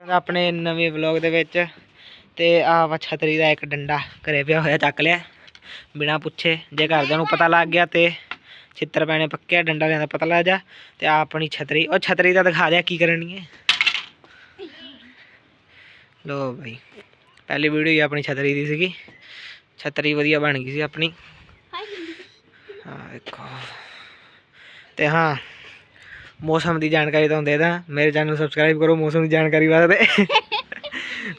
ਆਪਣੇ ਨਵੇਂ ਵਲੌਗ ਦੇ ਵਿੱਚ ਤੇ ਆਹ ਛਤਰੀ ਦਾ ਇੱਕ ਡੰਡਾ ਘਰੇ ਪਿਆ ਹੋਇਆ ਚੱਕ ਲਿਆ। ਬਿਨਾ ਪੁੱਛੇ ਜੇ ਘਰਦਿਆਂ ਨੂੰ ਪਤਾ ਲੱਗ ਗਿਆ ਤੇ ਛਿੱਤਰ ਪੈਣੇ ਪੱਕੇ ਆ, ਡੰਡਾ ਲਿਆਂਦਾ ਪਤਾ ਲੱਗ ਜਾ ਤੇ ਆ ਆਪਣੀ ਛਤਰੀ। ਉਹ ਛਤਰੀ ਦਾ ਦਿਖਾ ਦਿਆ ਕੀ ਕਰਨੀ ਹੈ ਲੋ ਭਾਈ ਪਹਿਲੀ ਵੀਡੀਓ ਹੀ ਆਪਣੀ ਛਤਰੀ ਦੀ ਸੀਗੀ। ਛਤਰੀ ਵਧੀਆ ਬਣ ਗਈ ਸੀ ਆਪਣੀ। ਹਾਂ ਦੇਖੋ। ਤੇ ਹਾਂ ਮੌਸਮ ਦੀ ਜਾਣਕਾਰੀ ਤੁਹਾਨੂੰ ਦੇ ਦਾਂ। ਮੇਰੇ ਚੈਨਲ ਨੂੰ ਸਬਸਕ੍ਰਾਈਬ ਕਰੋ ਮੌਸਮ ਦੀ ਜਾਣਕਾਰੀ ਵਾਸਤੇ।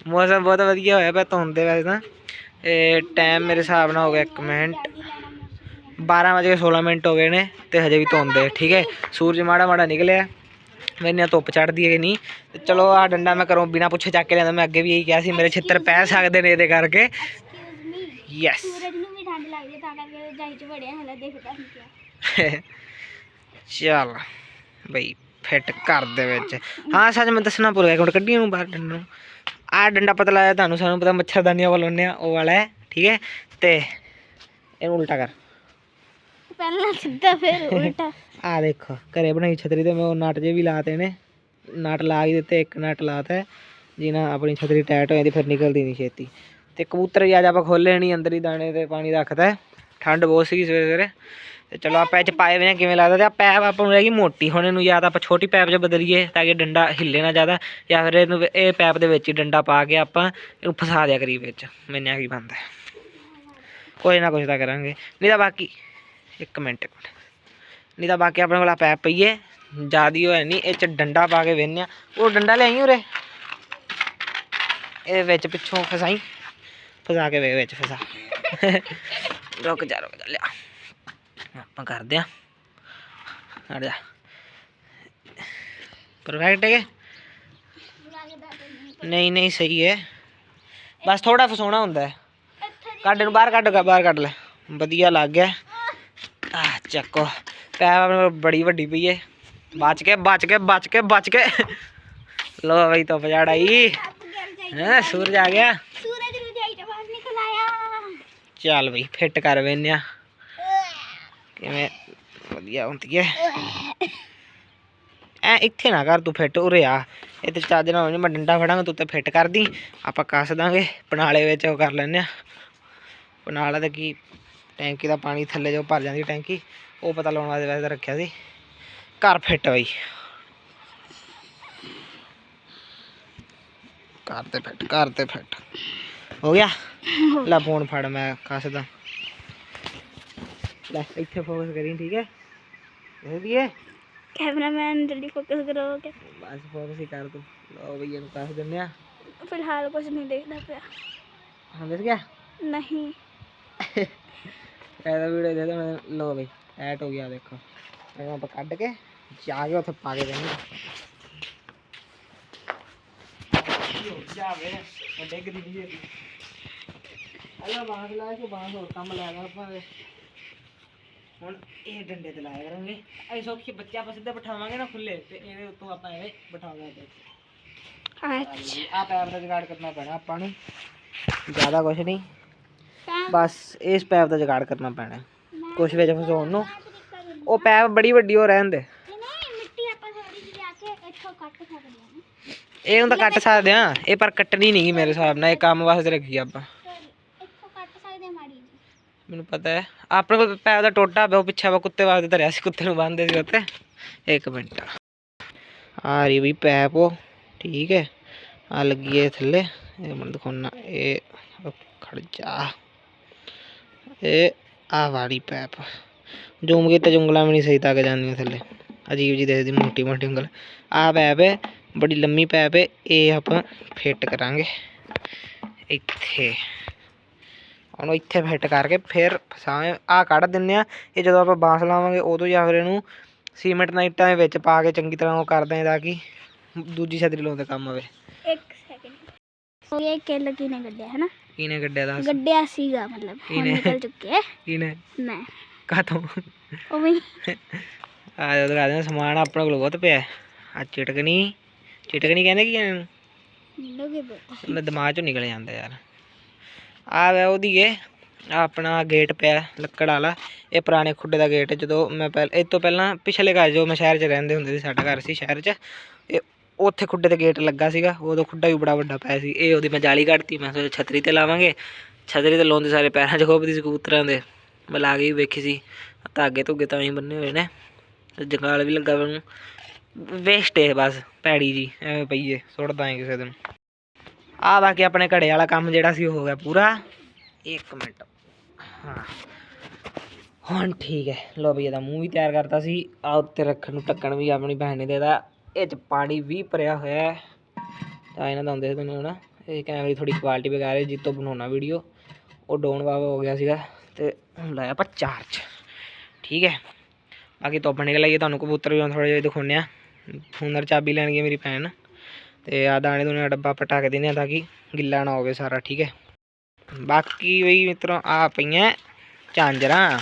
ਮੌਸਮ ਬਹੁਤ ਵਧੀਆ ਹੋਇਆ ਪਿਆ ਧੁੰਦ ਦੇ ਵੈਸੇ ਤਾਂ। ਇਹ ਟਾਈਮ ਮੇਰੇ ਹਿਸਾਬ ਨਾਲ ਹੋ ਗਿਆ 1 ਮਿੰਟ। 12 ਵਜੇ 16 ਮਿੰਟ ਹੋ ਗਏ ਨੇ ਤੇ ਹਜੇ ਵੀ ਧੁੰਦ ਹੈ ਠੀਕ ਹੈ? ਸੂਰਜ ਮਾੜਾ ਮਾੜਾ ਨਿਕਲਿਆ। ਮੇਰੇ ਨਾਲ ਧੁੱਪ ਚੜਦੀ ਹੈ ਨਹੀਂ ਤੇ ਚਲੋ ਆ ਡੰਡਾ ਮੈਂ ਕਰੂੰ ਬਿਨਾ ਪੁੱਛੇ ਚੱਕ ਕੇ ਲਿਆਂਦਾ। ਮੈਂ ਅੱਗੇ ਵੀ ਇਹੀ ਕਿਹਾ ਸੀ ਮੇਰੇ ਛਿੱਤਰ ਪੈ ਸਕਦੇ ਨੇ ਇਹਦੇ ਕਰਕੇ। ਯੈਸ ਸੂਰਜ ਨੂੰ ਵੀ ਠੰਡ ਲੱਗਦੀ ਤਾਂ ਕਰਕੇ ਰਜਾਈ ਚ ਵੜਿਆ ਹਲਾ ਦੇਖਦਾ ਨਹੀਂ ਚੱਲ। ਬਈ ਫਿੱਟ ਘਰ ਦੇ ਵਿੱਚ। ਹਾਂ ਸੱਚ ਮੈਂ ਦੱਸਣਾ ਭੁੱਲ ਗਿਆ ਕੱਢੀ ਨੂੰ ਬਾਹਰ ਡੰਡਾ ਨੂੰ। ਆਹ ਡੰਡਾ ਪਤਲਾ ਹੈ ਤੁਹਾਨੂੰ ਸਾਨੂੰ ਪਤਾ ਮੱਛਰਦਾਨੀਆਂ ਵਾਲਾ ਲਾਉਂਦੇ ਆ ਉਹ ਵਾਲਾ ਹੈ ਠੀਕ ਹੈ? ਤੇ ਇਹਨੂੰ ਉਲਟਾ ਕਰ। ਪਹਿਲਾਂ ਸਿੱਧਾ ਫਿਰ ਉਲਟਾ। ਆ ਦੇਖੋ ਘਰੇ ਬਣਾਈ ਛਤਰੀ ਤੇ ਮੈਂ ਉਹ ਨਟ ਜੇ ਵੀ ਲਾਤੇ ਨੇ। ਨਟ ਲਾ ਹੀ ਦਿੱਤੇ ਇੱਕ ਨਟ ਲਾਤਾ ਜਿਹਨਾਂ ਆਪਣੀ ਛਤਰੀ ਟਾਈਟ ਹੋ ਜਾਂਦੀ ਫਿਰ ਨਿਕਲਦੀ ਨਹੀਂ ਛੇਤੀ। ਤੇ ਕਬੂਤਰ ਵੀ ਅੱਜ ਆਪਾਂ ਖੋਲੇ ਨਹੀਂ ਅੰਦਰ ਹੀ ਦਾਣੇ ਤੇ ਪਾਣੀ ਰੱਖਦਾ। ਠੰਡ ਬਹੁਤ ਸੀਗੀ ਸਵੇਰੇ ਸਵੇਰੇ ਤੇ ਚਲੋ ਆਪਾਂ ਇਹ ਚ ਪਾਏ ਵੇ ਨੇ ਕਿਵੇਂ ਲੱਗਦਾ ਤੇ ਆ ਪੈਪ ਆਪਾਂ ਨੂੰ ਰਹਿ ਗਈ ਮੋਟੀ, ਹੁਣ ਇਹਨੂੰ ਜਾਂ ਤਾਂ ਆਪਾਂ ਛੋਟੀ ਪੈਪ 'ਚ ਬਦਲੀਏ ਤਾਂ ਕਿ ਡੰਡਾ ਹਿੱਲੇ ਨਾ ਜ਼ਿਆਦਾ, ਜਾਂ ਫਿਰ ਇਹਨੂੰ ਇਹ ਪੈਪ ਦੇ ਵਿੱਚ ਹੀ ਡੰਡਾ ਪਾ ਕੇ ਆਪਾਂ ਇਹਨੂੰ ਫਸਾ ਦਿਆ ਕਰੀ ਵਿੱਚ ਮੈਨਾਂ ਕੀ ਬੰਦਾ ਕੋਈ ਨਾ ਕੁਛ ਤਾਂ ਕਰਾਂਗੇ। ਨਹੀਂ ਤਾਂ ਬਾਕੀ, ਇੱਕ ਮਿੰਟ ਇੱਕ ਮਿੰਟ। ਨਹੀਂ ਤਾਂ ਬਾਕੀ ਆਪਣੇ ਕੋਲ ਆਹ ਪੈਪ ਪਈਏ ਜਿਆਦੀ ਹੋਇਆ ਨਹੀਂ, ਇਹ ਚ ਡੰਡਾ ਪਾ ਕੇ ਵੇਖਨੇ ਆ। ਉਹ ਡੰਡਾ ਲਿਆਈ ਉਰੇ? ਇਹ ਵਿੱਚ ਪਿੱਛੋਂ ਫਸਾਈ? ਫਸਾ ਕੇ ਵੇ ਵਿੱਚ ਫਸਾ। ਰੁਕ ਜਾ ਰੁਕ ਜਾ, ਲਿਆ। ਆਪਾਂ ਕਰਦੇ ਆ ਹਟ ਜਾ। ਪਰਫੈਕਟ ਹੈ ਕਿ? ਨਹੀਂ ਨਹੀਂ ਸਹੀ ਹੈ। ਬਸ ਥੋੜਾ ਫਸਾਉਣਾ ਹੁੰਦਾ ਹੈ। ਕੱਢ ਨੂੰ ਬਾਹਰ ਕੱਢ ਬਾਹਰ ਕੱਢ ਲੈ। ਵਧੀਆ ਲੱਗ ਗਿਆ। ਆ ਚੱਕੋ। ਕੋਲ ਬੜੀ ਵੱਡੀ ਪਈ ਏ ਬਚ ਕੇ ਬਚ ਕੇ ਬਚ ਕੇ ਬਚ ਕੇ ਲੋ ਬਈ ਤੋਂ ਪਜਾੜਾਈ ਹੈ ਸੂਰਜ ਆ ਗਿਆ। ਸੂਰਜ ਰਜਾਈ ਚ ਬਾਹਰ ਨਿਕਲ ਆਇਆ। ਚੱਲ ਬਈ ਫਿੱਟ ਕਰ ਵੇਨਿਆ ਕਿਵੇਂ ਵਧੀਆ ਹੁੰਦੀ ਏ ਐ ਇੱਥੇ ਨਾ ਕਰ, ਤੂੰ ਫਿੱਟ ਉਰੇ ਆ। ਇਹ ਤੇ ਚੱਜ ਨਾਲ ਮੈਂ ਡੰਡਾ ਫੜਾਂਗਾ, ਤੂੰ ਤੇ ਫਿੱਟ ਕਰਦੀ। ਆਪਾਂ ਕੱਸ ਦਾਂਗੇ ਪਨਾਲੇ ਵਿੱਚ ਉਹ ਕਰ ਲੈਨੇ ਆ। ਪਨਾਲਾ ਤੇ ਕੀ ਟੈਂਕੀ ਦਾ ਪਾਣੀ ਥੱਲੇ ਜੋ ਭਰ ਜਾਂਦੀ ਟੈਂਕੀ, ਉਹ ਪਤਾ ਲਾਉਣ ਵਾਸਤੇ ਵੈਸੇ ਰੱਖਿਆ ਸੀ। ਘਰ ਫਿੱਟ ਬਈ। ਘਰ ਤੇ ਫਿੱਟ, ਘਰ ਤੇ ਫਿੱਟ। ਹੋ ਗਿਆ? ਲੈ ਫੋਨ ਫੜ, ਮੈਂ ਕੱਸਦਾ ਲੈ ਇੱਥੇ ਫੋਕਸ ਕਰੀ ਠੀਕ ਹੈ ਦੇਖ ਦੀਏ ਕੈਮਰਾਮੈਨ ਜਲਦੀ ਫੋਕਸ ਕਰੋ ਕਿ ਬਸ ਫੋਕਸ ਹੀ ਕਰ ਤੂੰ ਲਓ ਬਈ ਇਹਨੂੰ ਕੱਸ ਦਿੰਨੇ ਆ ਫਿਲਹਾਲ ਕੁਝ ਨਹੀਂ ਦੇਖਦਾ ਪਿਆ ਹਾਂ ਦੇਖ ਗਿਆ ਨਹੀਂ ਇਹਦਾ ਵੀਡੀਓ ਦੇ ਦੇ ਮੈਂ ਲਓ ਬਈ ਐਟ ਹੋ ਗਿਆ ਦੇਖੋ ਇਹਨੂੰ ਆਪਾਂ ਕੱਢ ਕੇ ਜਾ ਕੇ ਉੱਥੇ ਪਾ ਕੇ ਦੇਣੀ ਜਾਵੇ ਉਹ ਡਿੱਗ ਦੀ ਜੀ ਅਲਾ ਬਾਂਸ ਹੁਣ ਇਹ ਡੰਡੇ ਤੇ ਲਾਇਆ ਕਰਾਂਗੇ ਐ ਸੌਖੀ ਬੱਚੇ ਆਪਾਂ ਸਿੱਧੇ ਬਿਠਾਵਾਂਗੇ ਨਾ ਖੁੱਲੇ ਤੇ ਇਹਦੇ ਉੱਤੋਂ ਆਪਾਂ ਐਵੇਂ ਬਿਠਾਵਾਂਗੇ ਅੱਛਾ। ਆ ਪੈਪ ਦਾ ਜੁਗਾੜ ਕਰਨਾ ਪੈਣਾ ਆਪਾਂ ਨੂੰ। ਜ਼ਿਆਦਾ ਕੁਝ ਨਹੀਂ। ਬਸ ਇਸ ਪੈਪ ਦਾ ਜੁਗਾੜ ਕਰਨਾ ਪੈਣਾ। ਕੁਛ ਵਿੱਚ ਫਸਾਉਣ ਨੂੰ। ਉਹ ਪੈਪ ਬੜੀ ਵੱਡੀ ਹੋ ਰਹਿਣ ਦੇ। ਕੱਟ ਸਕਦੇ ਇਹ ਹੁੰਦਾ ਕੱਟ ਸਕਦੇ ਆ ਇਹ ਪਰ ਕੱਟਣੀ ਨਹੀਂ ਮੇਰੇ ਹਿਸਾਬ ਨਾਲ। ਇਹ ਕੰਮ ਵਾਸਤੇ ਰੱਖੀ ਆਪਾਂ ਇੱਥੋਂ ਕੱਟ ਸਕਦੇ ਹਾਂ ਮਾੜੀ ਜੀ ਮੈਨੂੰ ਪਤਾ ਹੈ। ਆਪਣੇ ਕੋਲ ਪੈਪ ਦਾ ਟੋਟਾ ਪਿਆ, ਉਹ ਪਿੱਛੇ ਵਾ ਕੁੱਤੇ ਵਾਸਤੇ ਧਰਿਆ ਸੀ, ਕੁੱਤੇ ਨੂੰ ਬੰਨਦੇ ਸੀ ਉੱਤੇ ਇੱਕ ਮਿੰਟ। ਆ ਰਹੀ ਵੀ ਪੈਪ ਉਹ। ਠੀਕ ਹੈ। ਆ ਲੱਗੀ ਹੈ ਥੱਲੇ। ਇਹ ਮੈਨੂੰ ਦਿਖਾਉਣਾ ਇਹ ਉਹ ਖੜ ਜਾ। ਇਹ ਆ ਵਾਲੀ ਪੈਪ। ਜੂਮ ਕੀਤਾ ਉਂਗਲਾਂ ਵੀ ਨਹੀਂ ਸਹੀ ਤੱਕ ਜਾਂਦੀਆਂ ਥੱਲੇ। ਅਜੀਬ ਜੀ ਦੇਖਦੀ, ਮੋਟੀ ਮੋਟੀ ਉਂਗਲ। ਆ ਪੈਪ ਹੈ, ਬੜੀ ਲੰਮੀ ਪੈਪ ਹੈ। ਇਹ ਆਪਾਂ ਫਿੱਟ ਕਰਾਂਗੇ। ਇੱਥੇ। ਉਹਨੂੰ ਇੱਥੇ ਫਿੱਟ ਕਰਕੇ ਫਿਰ ਫਸਾਵੇਂ ਆ ਕੱਢ ਦਿੰਨੇ ਆ ਇਹ ਜਦੋਂ ਆਪਾਂ ਬਾਂਸ ਲਾਵਾਂਗੇ ਉਦੋਂ ਜਾਂ ਫਿਰ ਇਹਨੂੰ ਸੀਮੈਂਟ ਨਾਲ ਇੱਟਾਂ ਦੇ ਵਿੱਚ ਪਾ ਕੇ ਚੰਗੀ ਤਰ੍ਹਾਂ ਉਹ ਕਰਦੇ ਆ ਤਾਂ ਕਿ ਦੂਜੀ ਛਤਰੀ ਲਾਉਣ ਦਾ ਕੰਮ ਆਵੇ। ਇੱਕ ਸੈਕਿੰਡ ਇਹ ਕਿੱਲ ਕਿਨੇ ਗੱਡਿਆ ਹੈ ਨਾ ਕਿਹਨੇ ਗੱਡਿਆ ਦੱਸ? ਗੱਡਿਆ ਸੀਗਾ ਮਤਲਬ ਹੁਣ? ਨਿਕਲ ਚੁੱਕਿਆ ਕਿਹਨੇ? ਮੈਂ। ਕਾਤੋਂ ਉਵੇਂ ਹੀ। ਆ ਜਦੋਂ ਦਿਖਾ ਦੇਣਾ ਸਮਾਨ ਆਪਣੇ ਕੋਲ ਬਹੁਤ ਪਿਆ ਆ ਚਿਟਕਣੀ ਚਿਟਕਣੀ ਕਹਿੰਦੇ ਕੀ ਇਹਨੂੰ? ਲੋਗੇ ਮੇਰੇ ਦਿਮਾਗ ਚੋਂ ਨਿਕਲ ਜਾਂਦਾ ਯਾਰ। ਆ ਵੇ ਉਹਦੀ ਏ ਆਪਣਾ ਗੇਟ ਪਿਆ ਲੱਕੜ ਵਾਲਾ, ਇਹ ਪੁਰਾਣੇ ਖੁੱਡੇ ਦਾ ਗੇਟ ਜਦੋਂ ਮੈਂ ਪਹਿਲ, ਇਹ ਤੋਂ ਪਹਿਲਾਂ ਪਿਛਲੇ ਘਰ ਜੋ ਮੈਂ ਸ਼ਹਿਰ 'ਚ ਰਹਿੰਦੇ ਹੁੰਦੇ ਸੀ, ਸਾਡਾ ਘਰ ਸੀ ਸ਼ਹਿਰ 'ਚ, ਇਹ ਉੱਥੇ ਖੁੱਡੇ ਤੇ ਗੇਟ ਲੱਗਾ ਸੀਗਾ, ਉਦੋਂ ਖੁੱਡਾ ਵੀ ਬੜਾ ਵੱਡਾ ਪਿਆ ਸੀ, ਇਹ ਉਹਦੀ ਮੈਂ ਜਾਲੀ ਕੱਢਤੀ, ਮੈਂ ਸੋਚਿਆ ਛਤਰੀ ਤੇ ਲਾਵਾਂਗੇ, ਛਤਰੀ ਤੇ ਲਾਉਂਦੇ ਸਾਰੇ ਪੈਰਾਂ 'ਚ ਖੋਬਦੀ ਸੀ ਕਬੂਤਰਾਂ ਦੇ, ਮੈਂ ਲਾ ਕੇ ਵੀ ਵੇਖੀ ਸੀ, ਧਾਗੇ ਧੁੱਗੇ ਤਾਂ ਹੀ ਬੰਨੇ ਹੋਏ ਨੇ, ਤੇ ਜੰਗਾਲ ਵੀ ਲੱਗਾ ਮੈਨੂੰ ਵੇਸਟ ਹੈ ਬਸ, ਭੈੜੀ ਜੀ, ਐਵੇਂ ਪਈ ਪਈਏ ਸੁੱਟਦਾ ਹੈ ਕਿਸੇ ਦਿਨ। ਆ ਬਾਕੀ ਆਪਣੇ ਘੜੇ ਵਾਲਾ ਕੰਮ ਜਿਹੜਾ ਸੀ ਉਹ ਹੋ ਗਿਆ ਪੂਰਾ। ਇੱਕ ਮਿੰਟ। ਹਾਂ। ਹੁਣ ਠੀਕ ਹੈ। ਲੋ ਵੀ ਇਹਦਾ ਮੂੰਹ ਵੀ ਤਿਆਰ ਕਰਤਾ ਸੀ। ਆ ਉੱਤੇ ਰੱਖਣ ਨੂੰ ਢੱਕਣ ਵੀ ਆਪਣੀ ਭੈਣ ਨੇ ਦੇਦਾ ਇਹ ਚ ਪਾਣੀ ਵੀ ਭਰਿਆ ਹੋਇਆ ਹੈ। ਤਾਂ ਇਹਨਾਂ ਦਾ ਹੁੰਦੇ ਤੁਹਾਨੂੰ ਨਾ ਇਹ ਕੈਮਰੇ ਦੀ ਥੋੜੀ ਕੁਆਲਿਟੀ ਬਗਾਰ ਹੈ ਜਿੱਤੋਂ ਬਣਾਉਣਾ ਵੀਡੀਓ ਉਹ ਡਾਊਨ ਵਾਵਾ ਹੋ ਗਿਆ ਸੀਗਾ। ਤੇ ਹੁਣ ਲਾਇਆ ਆਪਾਂ ਚਾਰਜ ਠੀਕ ਹੈ। ਬਾਕੀ ਧੁੱਪ ਨਿਕਲ ਆਈ ਹੈ। ਤੁਹਾਨੂੰ ਕਬੂਤਰ ਵੀ ਥੋੜੇ ਜਿਹਾ ਦਿਖਾਉਂਦੇ ਆ ਹੁਨਰ ਚਾਬੀ ਲੈਣ ਗਈ ਮੇਰੀ ਭੈਣ। ਤੇ ਆ ਦਾਣੇ ਦੂਣੇ ਦਾ ਡੱਬਾ ਪਟਾ ਕੇ ਦਿੰਦੇ ਆ ਤਾਂ ਕਿ ਗਿੱਲਾ ਨਾ ਹੋਵੇ ਸਾਰਾ, ਠੀਕ ਹੈ। ਬਾਕੀ ਬਈ ਮਿੱਤਰੋ ਆ ਪਈਆਂ ਚਾਂਜਰਾਂ।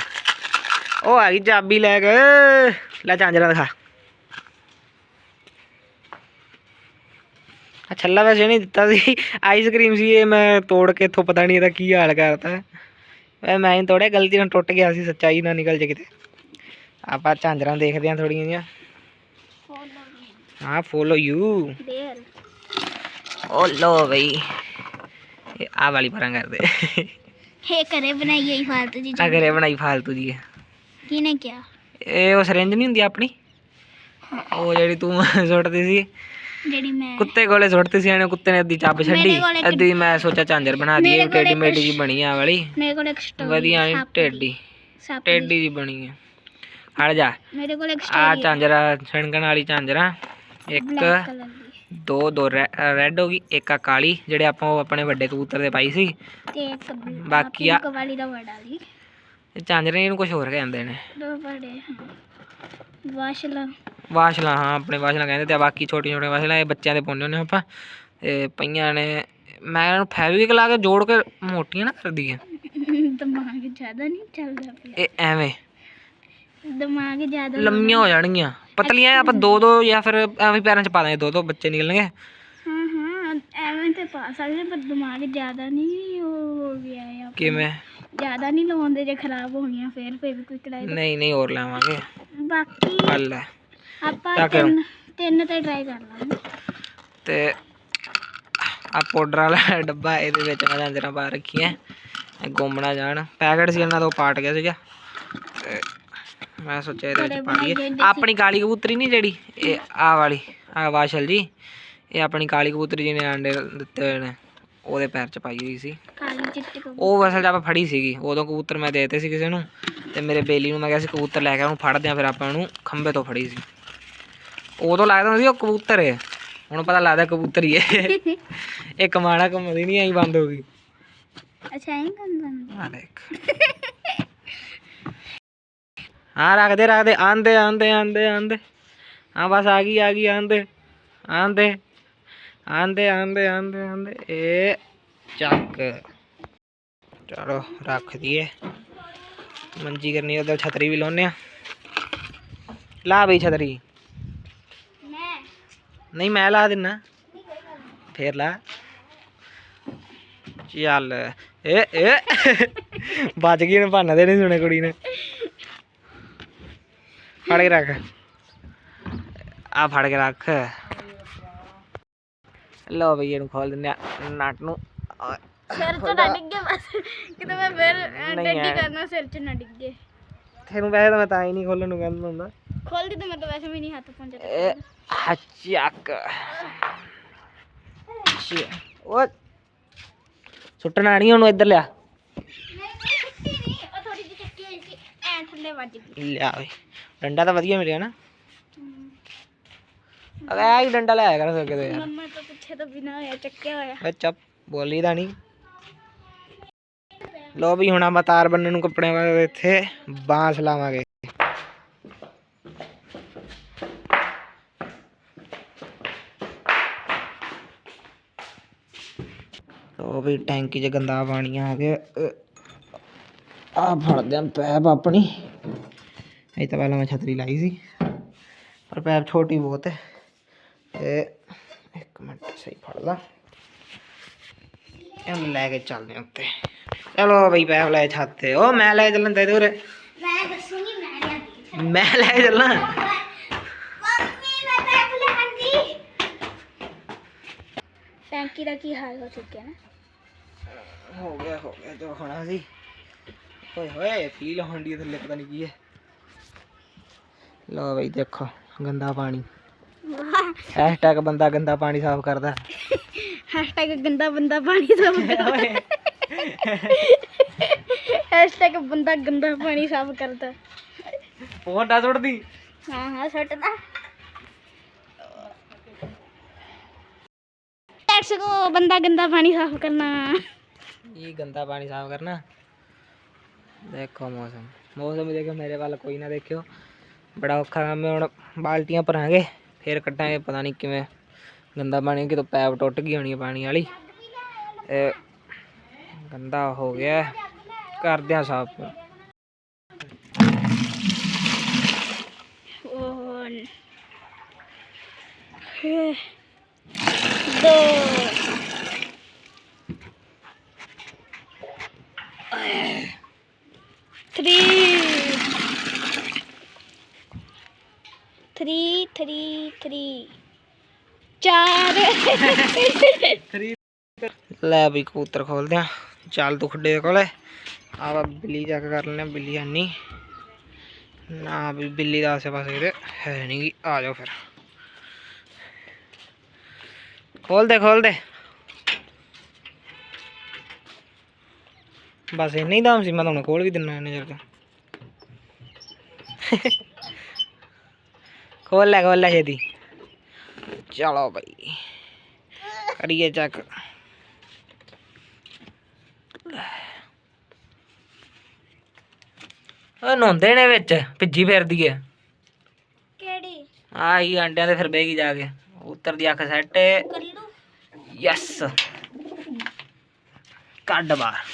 ਉਹ ਆ ਗਈ ਚਾਬੀ ਲੈ ਕੇ। ਲੈ ਚਾਂਜਰਾਂ ਦਿਖਾ। ਆ ਛੱਲਾ ਵੈਸੇ ਨਹੀਂ ਦਿੱਤਾ ਸੀ। ਆਈਸਕ੍ਰੀਮ ਸੀ ਇਹ, ਮੈਂ ਤੋੜ ਕੇ ਇੱਥੋਂ ਪਤਾ ਨਹੀਂ ਇਹਦਾ ਕੀ ਹਾਲ ਕਰਤਾ। ਵੈ ਮੈਂ ਹੀ ਤੋੜਿਆ, ਗਲਤੀ ਨਾਲ ਟੁੱਟ ਗਿਆ ਸੀ, ਸੱਚਾਈ ਨਾ ਨਿਕਲ ਜੇ ਕਿਤੇ। ਆਪਾਂ ਝਾਂਜਰਾਂ ਦੇਖਦੇ ਹਾਂ ਥੋੜੀਆਂ ਜਿਹੀਆਂ। ਹਾਂ ਫੋਲੋ ਯੂ ਦੇਰ ਓ ਲੋ ਬਈ ਇਹ ਆ ਵਾਲੀ ਪਰਾਂ ਕਰਦੇ ਇਹ ਕਰੇ ਬਣਾਈ ਹੋਈ ਫਾਲਤੂ ਜੀ ਆ ਕਰੇ ਬਣਾਈ ਫਾਲਤੂ ਜੀ ਕਿਹਨੇ ਕਿਹਾ ਇਹ ਉਹ ਸਰੰਜ ਨਹੀਂ ਹੁੰਦੀ ਆਪਣੀ ਉਹ ਜਿਹੜੀ ਤੂੰ ਸੁੱਟਦੀ ਸੀ ਜਿਹੜੀ ਮੈਂ ਕੁੱਤੇ ਕੋਲੇ ਸੁੱਟਦੀ ਸੀ ਇਹਨੇ ਕੁੱਤੇ ਨੇ ਅੱਧੀ ਚੱਬ ਛੱਡੀ ਅੱਧੀ ਮੈਂ ਸੋਚਿਆ ਝਾਂਜਰ ਬਣਾ ਦਈਏ ਟੇਡੀ ਮੇਡੀ ਜੀ ਬਣੀ ਆ ਵਾਲੀ ਮੇਰੇ ਕੋਲ ਇੱਕ ਸਟੋਰੀ ਵਧੀਆ ਨਹੀਂ ਟੇਡੀ। ਟੇਡੀ ਜੀ ਬਣੀ ਆ ਹਟ ਜਾ ਮੇਰੇ ਕੋਲ ਇੱਕ ਆ ਸਟੋਰੀ ਝਾਂਜਰਾ ਛਣਕਣ ਵਾਲੀ ਝਾਂਜਰਾ ਇੱਕ ਦੀ। ਦੋ ਰੈੱਡ ਹੋ ਗਈ ਇੱਕ ਆ ਕਾਲੀ ਜਿਹੜੇ ਆਪਾਂ ਉਹ ਆਪਣੇ ਵੱਡੇ ਕਬੂਤਰ ਦੇ ਪਾਈ ਸੀ। ਤੇ ਇੱਕ ਬਲ- ਬਾਕੀ ਆ- ਵਾਲੀ ਦਾ ਵੜਾ ਦੀ। ਇਹ ਝਾਂਜਰੇ ਇਹਨੂੰ ਕੁਝ ਹੋਰ ਕਹਿੰਦੇ ਨੇ। ਦੋ ਵਾਸ਼ਲਾ। ਵਾਸ਼ਲਾ ਹਾਂ ਆਪਣੇ ਵਾਸ਼ਲਾ ਕਹਿੰਦੇ ਤੇ ਆ ਬਾਕੀ ਛੋਟੀਆਂ ਛੋਟੀਆਂ ਵਾਸ਼ਲਾ ਇਹ ਬੱਚਿਆਂ ਦੇ ਪਾਉਂਦੇ ਹੁੰਦੇ ਆਪਾਂ। ਤੇ ਪਈਆਂ ਨੇ ਮੈਂ ਇਹਨਾਂ ਨੂੰ ਫੈਬਰਿਕ ਲਾ ਕੇ ਜੋੜ ਕੇ ਮੋਟੀਆਂ ਨਾ ਕਰ ਦਈਏ ਦਿਮਾਗ ਜ਼ਿਆਦਾ ਨਹੀਂ ਚੱਲਦਾ ਪਿਆ। ਇਹ ਐਵੇਂ। ਦਿਮਾਗ ਜ਼ਿਆਦਾ ਲੰਮੀਆਂ ਹੋ ਜਾਣਗੀਆਂ। ਪਤਲੀਆਂ ਆਪਾਂ ਦੋ ਦੋ ਜਾਂ ਫਿਰ ਐਵੇਂ ਪੈਰਾਂ 'ਚ ਪਾ ਦਾਂਗੇ ਦੋ ਦੋ ਬੱਚੇ ਨਿਕਲਣਗੇ। ਹਾਂ ਹਾਂ ਐਵੇਂ ਤੇ ਪਾ ਸਕਦੇ ਪਰ ਦਿਮਾਗ ਜ਼ਿਆਦਾ ਨਹੀਂ ਉਹ ਹੋ ਗਿਆ ਹੈ ਕਿਵੇਂ? ਜ਼ਿਆਦਾ ਨਹੀਂ ਲਵਾਉਂਦੇ ਜੇ ਖਰਾਬ ਹੋ ਗਈਆਂ ਫੇਰ ਫੇਰ ਵੀ ਕੋਈ ਕਢਾਈ ਨਹੀਂ ਨਹੀਂ ਹੋਰ ਲਾਵਾਂਗੇ। ਬਾਕੀ ਹੱਲ ਹੈ। ਆਪਾਂ ਤਾਂ ਕਰੋ। ਤਿੰਨ ਤਿੰਨ ਤੇ ਟਰਾਈ ਕਰ ਲਾਂਗੇ। ਤੇ ਆ ਪਾਊਡਰ ਵਾਲਾ ਡੱਬਾ ਇਹਦੇ ਵਿੱਚ ਮੈਂ ਜੰਜਰਾਂ ਪਾ ਰੱਖੀਆਂ। ਇਹ ਗੁੰਮ ਨਾ ਜਾਣ। ਪੈਕਟ ਸੀ ਇਹਨਾਂ ਦਾ ਉਹ ਪਾਟ ਗਿਆ ਸੀਗਾ। ਤੇ ਮੈਂ ਸੋਚਿਆ ਇਹਦੇ ਵਿੱਚ ਪਾ ਲਈਏ। ਆਪਣੀ ਕਾਲੀ ਕਬੂਤਰੀ ਨਹੀਂ ਜਿਹੜੀ ਇਹ ਆ ਵਾਲੀ ਆ ਵਾਸ਼ਲ ਜੀ। ਇਹ ਆਪਣੀ ਕਾਲੀ ਕਬੂਤਰੀ ਜਿਹਨੇ ਆਂਡੇ ਦਿੱਤੇ ਹੋਏ ਨੇ ਉਹਦੇ ਪੈਰ 'ਚ ਪਾਈ ਹੋਈ ਸੀ। ਉਹ ਅਸਲ 'ਚ ਆਪਾਂ ਫੜੀ ਸੀਗੀ ਉਦੋਂ ਕਬੂਤਰ ਮੈਂ ਦੇ ਦਿੱਤੇ ਸੀ ਕਿਸੇ ਨੂੰ ਤੇ ਮੇਰੇ ਬੇਲੀ ਨੂੰ ਮੈਂ ਕਿਹਾ ਸੀ ਕਬੂਤਰ ਲੈ ਕੇ ਉਹਨੂੰ ਫੜਦੇ ਆ ਫਿਰ ਆਪਾਂ ਉਹਨੂੰ ਖੰਭੇ ਤੋਂ ਫੜੀ ਸੀ। ਉਦੋਂ ਲੱਗਦਾ ਸੀ ਉਹ ਕਬੂਤਰ ਹੈ ਹੁਣ ਪਤਾ ਲੱਗਦਾ ਕਬੂਤਰ ਹੀ ਹੈ। ਇਹ ਕਮਾਣਾ ਘੁੰਮਦੀ ਨਹੀਂ ਆਈ ਬੰਦ ਹੋ ਗਈ। ਅੱਛਾ ਇਹ ਕੰਨ ਬੰਦ ਆ ਦੇਖ। ਹਾਂ ਰੱਖਦੇ ਰੱਖਦੇ ਆਂਦੇ ਆਂਦੇ ਆਂਦੇ ਆਂਦੇ। ਹਾਂ ਬਸ ਆ ਗਈ ਆ ਗਈ ਆਂਦੇ ਆਂਦੇ ਆਂਦੇ ਆਂਦੇ ਆਂਦੇ ਆਂਦੇ। ਇਹ ਚੱਕ। ਚਲੋ ਰੱਖ ਦਈਏ। ਮੰਜੀ ਕਰਨੀ ਉਧਰ ਛਤਰੀ ਵੀ ਲਾਉਨੇ ਆ। ਲਾ ਬਈ ਛਤਰੀ। ਮੈਂ। ਨਹੀਂ ਮੈਂ ਲਾ ਦਿੰਨਾ। ਫੇਰ ਲਾ। ਚੱਲ। ਏ ਏ ਬਚ ਗਈ ਨੇ ਭਾਨਾ ਦੇ ਨਹੀਂ ਸੁਣੇ ਕੁੜੀ ਨੇ। ਫੜ ਕੇ ਰੱਖ ਆ ਫੜ ਕੇ ਰੱਖ ਲਓ ਬਈ ਇਹਨੂੰ ਖੋਲ ਦਿੰਦੇ ਆ ਨਟ ਨੂੰ ਸਿਰ ਚ ਨਾ ਡਿੱਗੇ ਬਸ ਕਿਤੇ ਮੈਂ ਫੇਰ ਡੱਡੀ। ਕਰਨਾ ਸਿਰ ਚ ਨਾ ਡਿੱਗੇ ਤੈਨੂੰ ਵੈਸੇ ਤਾਂ ਮੈਂ ਤਾਂ ਹੀ ਨਹੀਂ ਖੋਲਣ ਨੂੰ ਕਹਿੰਦਾ ਹੁੰਦਾ ਖੋਲਦੀ ਤਾਂ ਮੈਂ ਤਾਂ ਵੈਸੇ ਵੀ ਨਹੀਂ ਹੱਥ ਪਹੁੰਚਦਾ ਹੱਚਕ ਉਹ ਸੁੱਟਣਾ ਨਹੀਂ ਉਹਨੂੰ ਇੱਧਰ ਲਿਆ ਨਹੀਂ ਨਹੀਂ ਨਹੀਂ ਉਹ ਥੋੜੀ ਜਿਹੀ ਚੱਕੀ ਹੋਈ ਸੀ ਐ ਥੱਲੇ ਵੱਜ ਗਈ ਲਿਆ ਓਏ ਡੰਡਾ ਤਾਂ ਵਧੀਆ ਮਿਲਿਆ ਨਾ। ਅਗਰ ਆ ਹੀ ਡੰਡਾ ਲਾਇਆ ਕਰ ਸਕਦੇ ਯਾਰ। ਮੰਮਾ ਤੋਂ ਪੁੱਛੇ ਤੋਂ ਬਿਨਾ ਹੋਇਆ ਚੱਕਿਆ ਹੋਇਆ। ਵੇ ਚੱਪ ਬੋਲੀ ਦਾ ਨਹੀਂ। ਲੋ ਵੀ ਹੁਣ ਆਪਾਂ ਤਾਰ ਬੰਨਣ ਨੂੰ ਕੱਪੜਿਆਂ ਵਾਲੇ ਇੱਥੇ ਬਾਂਸ ਲਾਵਾਂਗੇ। ਲੋ ਵੀ ਟੈਂਕੀ 'ਚ ਗੰਦਾ ਪਾਣੀ ਆ ਗਿਆ। ਆ ਫੜਦੇ ਆ ਪੈਪ ਆਪਣੀ। ਇਹ ਤਾਂ ਪਹਿਲਾਂ ਮੈਂ ਛਤਰੀ ਲਾਈ ਸੀ ਪਰ ਪੈਪ ਛੋਟੀ ਬਹੁਤ ਹੈ। ਤੇ ਇੱਕ ਮਿੰਟ ਸਹੀ ਫੜ ਲਾ। ਇਹਨੂੰ ਲੈ ਕੇ ਚੱਲਦੇ ਹਾਂ ਉੱਤੇ। ਚਲੋ ਬਈ ਪੈਪ ਲੈ ਛੱਤ ਤੇ। ਉਹ ਮੈਂ ਲੈ ਕੇ ਚੱਲਣ ਦੇ ਉਰੇ। ਮੈਂ ਦੱਸੂਗੀ ਮੈਂ ਲਿਆਂਦੀ ਮੈਂ ਲੈ ਚੱਲਾਂ ਮੈਂ ਲਿਆਂਦੀ। ਟੈਂਕੀ ਦਾ ਕੀ ਹਾਲ ਹੋ ਚੁੱਕਿਆ ਨਾ? ਹੋ ਗਿਆ ਹੋ ਗਿਆ। ਜੋ ਹੋਣਾ ਸੀ। ਓਏ ਹੋਏ ਫੀਲ ਹੁੰਦੀ ਥੱਲੇ ਪਤਾ ਨਹੀਂ ਕੀ ਹੈ। ਲੋ ਬਈ ਦੇਖੋ ਗੰਦਾ ਪਾਣੀ। ਹੈਸ਼ਟੈਗ ਬੰਦਾ ਗੰਦਾ ਪਾਣੀ ਸਾਫ਼ ਕਰਦਾ। ਹੈਸ਼ਟੈਗ ਗੰਦਾ ਬੰਦਾ ਪਾਣੀ ਸਾਫ਼ ਕਰਦਾ। ਹੈਸ਼ਟੈਗ ਬੰਦਾ ਗੰਦਾ ਪਾਣੀ ਸਾਫ਼ ਕਰਦਾ। ਨਾ ਸੁੱਟਦੀ ਹਾਂ ਹਾਂ ਸੁੱਟਦਾ। ਟੈਕਸ ਕੋ ਬੰਦਾ ਗੰਦਾ ਪਾਣੀ ਸਾਫ਼ ਕਰਨਾ। ਇਹ ਗੰਦਾ ਪਾਣੀ ਸਾਫ਼ ਕਰਨਾ? ਦੇਖੋ ਮੌਸਮ। ਮੌਸਮ ਦੇਖੋ ਮੇਰੇ ਵੱਲ ਕੋਈ ਨਾ ਦੇਖਿਓ। ਬੜਾ ਔਖਾ ਕੰਮ ਹੈ, ਹੁਣ ਬਾਲਟੀਆਂ ਭਰਾਂਗੇ, ਫਿਰ ਕੱਢਾਂਗੇ, ਪਤਾ ਨਹੀਂ ਕਿਵੇਂ ਗੰਦਾ ਪਾਣੀ, ਕਿਤੋਂ ਪੈਪ ਟੁੱਟ ਗਈ ਹੋਣੀ ਪਾਣੀ ਵਾਲੀ। ਗੰਦਾ ਹੋ ਗਿਆ ਕਰਦੇ ਆ ਸਾਫ਼। ਦੋ। ਥਰੀ। 3 3 3 4 ਲੈ ਬਈ ਕਬੂਤਰ ਖੋਲਦੇ ਆ। ਚੱਲ ਤੂੰ ਖੱਡੇ ਦੇ ਕੋਲੇ। ਆਵਾ ਬਿੱਲੀ ਚੈੱਕ ਕਰ ਲੈਣੇ ਬਿੱਲੀ ਆਨੀ ਨਾ। ਵੀ ਬਿੱਲੀ ਦਾ ਆਸੇ ਪਾਸੇ ਕਿਤੇ ਹੈ ਨਹੀਂ ਆ ਜਾਓ ਫਿਰ। ਖੋਲ ਦੇ ਖੋਲ ਦੇ ਬਸ ਇੰਨਾ ਹੀ ਦਾਮ ਸੀ, ਮੈਂ ਤੁਹਾਨੂੰ ਕੋਲ ਵੀ ਦਿੰਨਾ ਨਜ਼ਰ ਤੋਂ। ਖੋਲ ਲੈ ਖੋਲ ਲੈ ਛੇਤੀ। ਚਲੋ ਭਾਈ ਕਰੀਏ ਚੱਕ ਉਹ ਨੋਂਦੇ ਨੇ ਵਿੱਚ ਭਿੱਜੀ ਫਿਰਦੀ ਐ ਕਿਹੜੀ? ਆਹੀ ਅੰਡਿਆਂ ਤੇ ਫਿਰ ਬੇਗੀ ਜਾ ਕੇ। ਉੱਤਰ ਦੀ ਅੱਖ ਸੈੱਟ ਯੈਸ ਕੱਢ ਬਾਹਰ।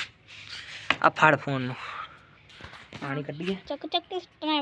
ਆ ਫੜ ਫੋਨ ਨੂੰ। ਪਾਣੀ ਕੱਢੀਏ। ਚੱਕ ਚੱਕ ਕੇ ਸੁੱਟਣਾ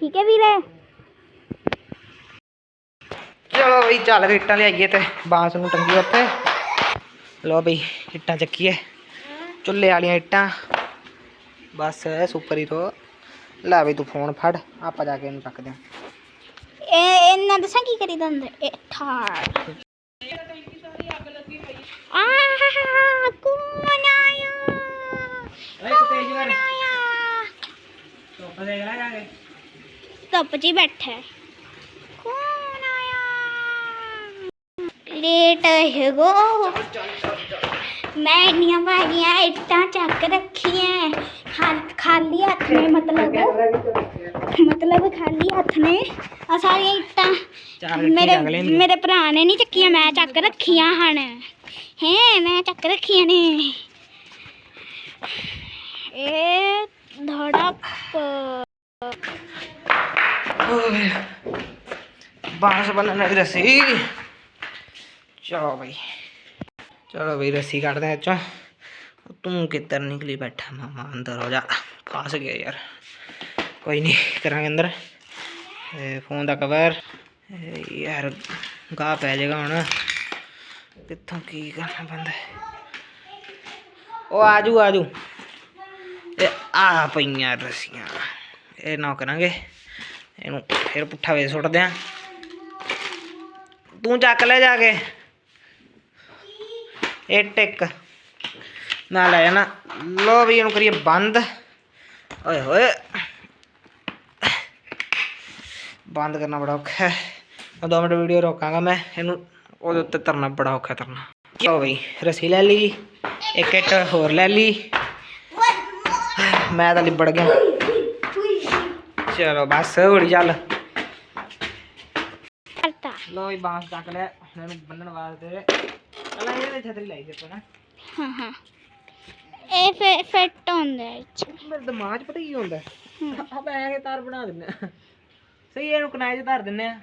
ਠੀਕ ਹੈ ਵੀਰੇ ਚਲੋ ਬਈ ਚੱਲ ਕੇ ਇੱਟਾਂ ਲਿਆਈਏ ਤੇ ਬਾਂਸ ਨੂੰ ਟੰਗੀ ਉੱਤੇ ਲੋ ਬਈ ਇੱਟਾਂ ਚੱਕੀਏ ਚੁੱਲ੍ਹੇ ਵਾਲੀਆਂ ਇੱਟਾਂ ਬਸ ਸੁਪਰ ਹੀਰੋ ਲੈ ਬਈ ਤੂੰ ਫੋਨ ਫੜ ਆਪਾਂ ਜਾ ਕੇ ਇਹਨੂੰ ਚੱਕਦੇ ਹਾਂ ਇਹ ਇਹਨਾਂ ਦੱਸਾਂ ਕੀ ਕਰੀਦਾ ਹੁੰਦਾ ਇਹ ਠਾਰ ਆਹ ਕੌਣ ਆਇਆ ਕੌਣ ਆਇਆ ਧੁੱਪ 'ਚ ਹੀ ਬੈਠਾ ਹੈ ਕੌਣ ਆਇਆ ਲੇਟ ਹੈਗੋ ਮੈਂ ਇੰਨੀਆਂ ਭਾਰੀਆਂ ਇੱਟਾਂ ਚੱਕ ਰੱਖੀਆਂ ਹੱਥ ਖਾਲੀ ਹੱਥ ਨੇ ਮਤਲਬ ਮਤਲਬ ਖਾਲੀ ਹੱਥ ਨੇ ਆ ਸਾਰੀਆਂ ਇੱਟਾਂ ਚਾਰ ਮੇਰੇ ਮੇਰੇ ਭਰਾ ਨੇ ਨਹੀਂ ਚੱਕੀਆਂ ਮੈਂ ਚੱਕ ਰੱਖੀਆਂ ਹਨ ਹੈ ਮੈਂ ਚੱਕ ਰੱਖੀਆਂ ਨੇ ਇਹ ਧੜਪ ਬਾਂਸ ਬੰਨਣ ਦੀ ਰੱਸੀ ਚਲੋ ਬਈ। ਚਲੋ ਬਈ, ਰੱਸੀ ਕੱਢਦੇ ਹਾਂ ਇਹ ਚੋਂ ਤੂੰ ਕਿੱਧਰ ਨਿਕਲੀ ਬੈਠਾ ਮਾਮਾ? ਅੰਦਰ ਹੋ ਜਾ। ਫਸ ਗਿਆ ਯਾਰ। ਕੋਈ ਨਹੀਂ ਕਰਾਂਗੇ ਅੰਦਰ। ਇਹ ਫੋਨ ਦਾ ਕਵਰ ਇਹ ਯਾਰ, ਗਾਹ ਪੈ ਜਾਏਗਾ ਹੁਣ। ਕਿੱਥੋਂ ਕੀ ਕਰਨਾ ਪੈਂਦਾ ਹੈ? ਉਹ ਆਜੂ ਆਜੂ। ਇਹ ਆ ਪਈਆਂ ਰੱਸੀਆਂ। ਇਹ ਨਾ ਕਰਾਂਗੇ। ਇਹਨੂੰ ਫਿਰ ਪੁੱਠਾ ਵੇ ਸੁੱਟਦੇ ਆ। ਤੂੰ ਚੱਕ ਲੈ ਜਾ ਕੇ। ਇਹ ਟਿਕ। ਨਾ ਲੈ ਜਾਣਾ। ਲੋ ਵੀ ਇਹਨੂੰ ਕਰੀਏ ਬੰਦ। ਓਏ ਹੋਏ। ਬੰਦ ਕਰਨਾ ਬੜਾ ਔਖਾ ਹੈ। ਮੈਂ ਦੋ ਮਿੰਟ ਵੀਡੀਓ ਰੋਕਾਂਗਾ ਮੈਂ। ਇਹਨੂੰ ਉਹਦੇ ਉੱਤੇ ਤਰਨਾ ਬੜਾ ਔਖਾ ਤਰਨਾ ਲਓ ਬਈ ਰੱਸੀ ਲੈ ਲਈ। ਇੱਕ ਇੱਟ ਹੋਰ ਲੈ ਲਈ। ਮੈਂ ਤਾਂ ਲਿਬੜ ਗਿਆ। ਚਲੋ ਬਸ ਹੌਲੀ ਚੱਲ। ਕਰਤਾ। ਲੋ ਵੀ ਬਾਂਸ ਚੱਕ ਲਿਆ। ਹੁਣ ਇਹਨੂੰ ਬੰਨਣ ਵਾਸਤੇ। ਪਹਿਲਾਂ ਇਹਦੇ ਛਤਰੀ ਲਾਈ ਸੀ ਆਪਾਂ ਨਾ। ਹਾਂ ਹਾਂ। ਇਹ ਫਿ- ਫਿੱਟ ਹੁੰਦਾ ਇਹ 'ਚ। ਮੇਰੇ ਦਿਮਾਗ 'ਚ ਪਤਾ ਕੀ ਹੁੰਦਾ। ਆਪਾਂ ਐਂ ਕੇ ਤਾਰ ਬਣਾ ਦਿੰਨੇ ਆ ਸਹੀ ਇਹਨੂੰ ਕਿਨਾਰੇ 'ਚ ਧਰ ਦਿੰਨੇ ਆ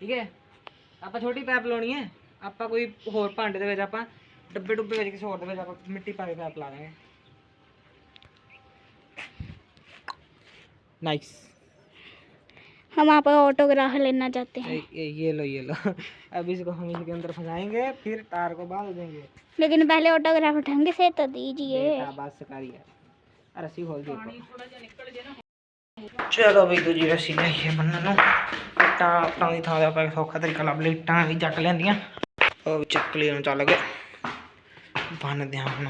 ਠੀਕ ਹੈ? ਆਪਾਂ ਛੋਟੀ ਪੈਪ ਲਾਉਣੀ ਹੈ। ਆਪਾਂ ਕੋਈ ਹੋਰ ਭਾਂਡੇ ਦੇ ਵਿੱਚ ਆਪਾਂ ਡੱਬੇ ਡੁੱਬੇ ਵਿੱਚ ਕਿਸੇ ਹੋਰ ਦੇ ਵਿੱਚ ਆਪਾਂ ਮਿੱਟੀ ਪਾ ਕੇ ਪੈਪ ਲਾ ਦਾਂਗੇ नाइस हम आपका ऑटोग्राफ लेना चाहते हैं ये ये- ये लो ये लो अब इसको हम इसके अंदर फंसाएंगे फिर तार को बांध देंगे लेकिन पहले ऑटोग्राफ ढंग से तो दीजिए बेटा बात सकारी है रस्सी खोल दी ਚਲੋ ਵੀ ਦੂਜੀ ਰੱਸੀ ਲਈਏ ਬੰਨਣ ਨੂੰ ਇੱਟਾਂ ਆਪਣਾ ਦੀ ਥਾਂ ਤੇ ਆਪਾਂ ਇੱਕ ਸੌਖਾ ਤਰੀਕਾ ਲੱਭ ਲਈ ਇੱਟਾਂ ਵੀ ਜੱਟ ਲੈਂਦੀਆਂ ਉਹ ਵੀ ਚੱਕ ਲਈ ਹੁਣ ਚੱਲ ਗਏ ਬੰਨਦੇ ਹਾਂ ਹੁਣ